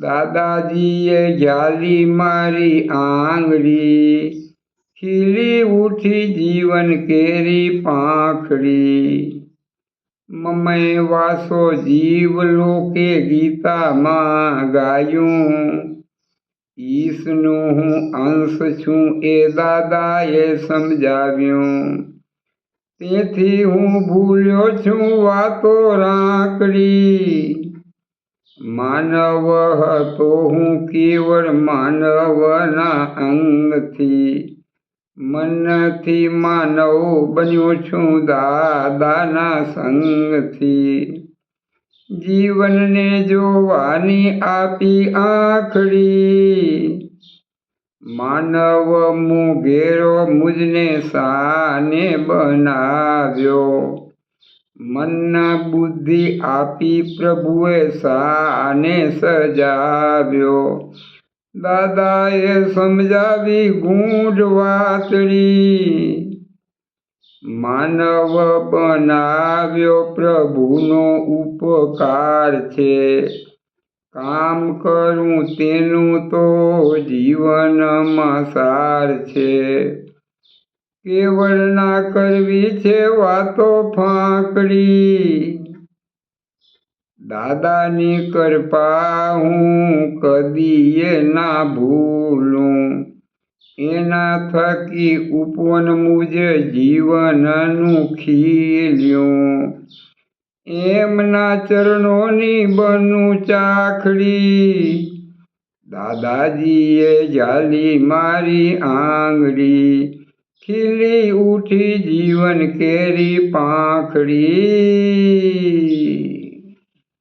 દાદાજીએ જાલી મારી આંગળી, ખીલી ઉઠી જીવન કેરી પાંખડી. મમય વાસો જીવ લોકે ગીતામાં ગાયું. ઈશનું હું અંશ છું એ દાદાએ સમજાવ્યું. તેથી હું ભૂલ્યો છું વાતો રાંકડી માનવ હતો હું કેવળ માનવના અંગથી. મનથી માનવ બન્યો છું દાદાના સંગથી. જીવનને જોવાની આપી આખડી. માનવ મુઘેરો મુજને સાને બનાવ્યો. મન બુદ્ધિ આપી પ્રભુએ શાને સજાવ્યો. દાદાએ સમજાવી ગૂંઢ વાતડી માનવ બનાવ્યો પ્રભુનો ઉપકાર છે. કામ કરું તેનું તો જીવનમાં સાર છે. કેવળ ના કરવી છે વાતો ફાંકડી. દાદાની કૃપા હું કદીએ ના ભૂલું. એના થકી ઉપવન મુજે જીવનનું ખીલ્યું. એમના ચરણોની બનું ચાખડી. દાદાજીએ જાલી મારી આંગળી. ખીલી ઉઠી જીવન કેરી પાંખડી.